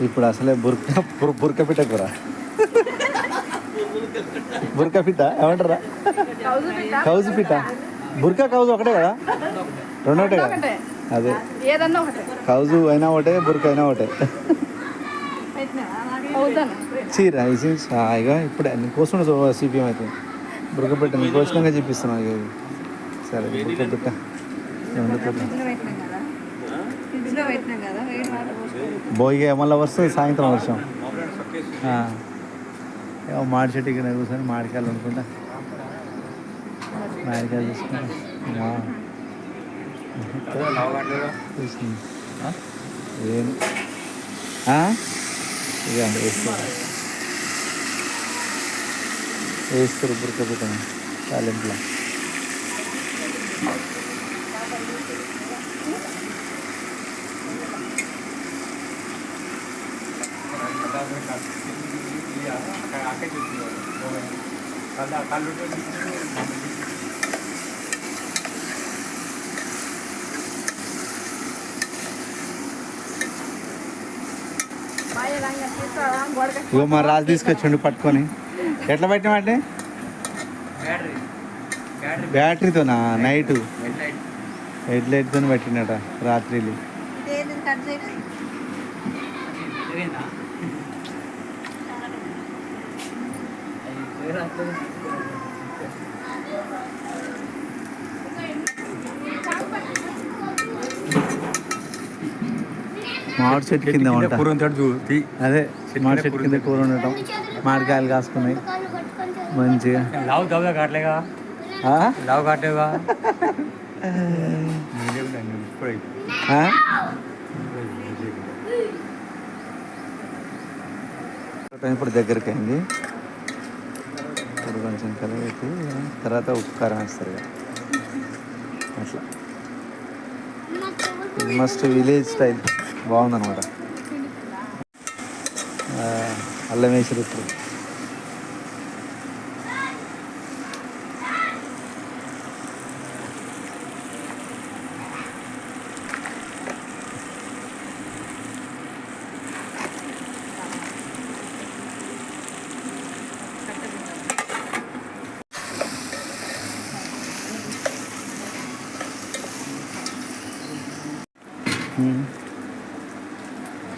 ఇప్పుడు అసలే బుర్క బుర్- బుర్క పిట్ట కూర. బుర్క పిట్ట ఏమంటారా? కౌజు పిట్ట. బుర్క కౌజు ఒకటే కదా? రెండు ఒకటే కదా. అదే. కౌజు అయినా ఒకటే బుర్క అయినా ఒకటే. చీర ఇక ఇప్పుడే నీకు కోసం సిపిఎం అయితే. బుర్క పిట్ట నీకు వచ్చినాక చూపిస్తున్నాను. సరే బుర్క పిట్ట. రెండు పెట్టినాం కదా ఫ్రిడ్జ్లో పెట్టినాం కదా వేడి వాటర్ భోగి మళ్ళీ వస్తుంది సాయంత్రం వర్షం. ఏమో మాడి చెట్టు ఇక్కడ కూర్చొని మాడికాయలు అనుకుంటా మాడికాయలు తీసుకుని చూసింది ఏం? ఇక వేస్తారు వేస్తారు బురక పెట్టాను తాలింపులో. బాగా ఇగో మా రాజు తీసుకొచ్చిండు పట్టుకొని. ఎట్లా పెట్టినామంటే బ్యాటరీతోనా? నైట్? హెడ్ లైట్తో పెట్టినట రాత్రిలు మామిడి చెట్టు కింద తీ. అదే మామిడి చెట్టు కింద కూర ఉండటం మామిడికాయలు కాసుకున్నాయి. మంచిగా. లావు తవ్వుగా కావట్లేగా? లావు కావట్లేగా? ఇప్పుడు దగ్గరికి అయింది. అప్పుడు కొంచెం కలిపి తర్వాత ఉప్పు కారం వేస్తారు ఇక. అట్లా. ఇది మస్ట్ విలేజ్ స్టైల్. బాగుందన్నమాట. అల్లం వేసారు ఇప్పుడు.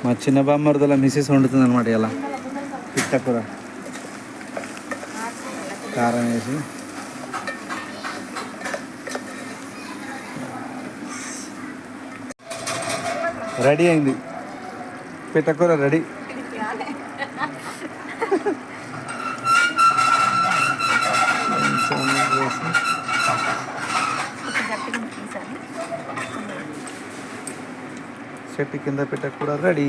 మా చిన్న బామ్మర్దుల మిస్సెస్ వండుతుంది అనమాట ఇలా. పిట్ట కూర. కారం వేసి. రెడీ అయింది. పిట్ట కూర రెడీ. కొంచెం వేసి చెట్టు కింద పెట్ట కూడా రెడీ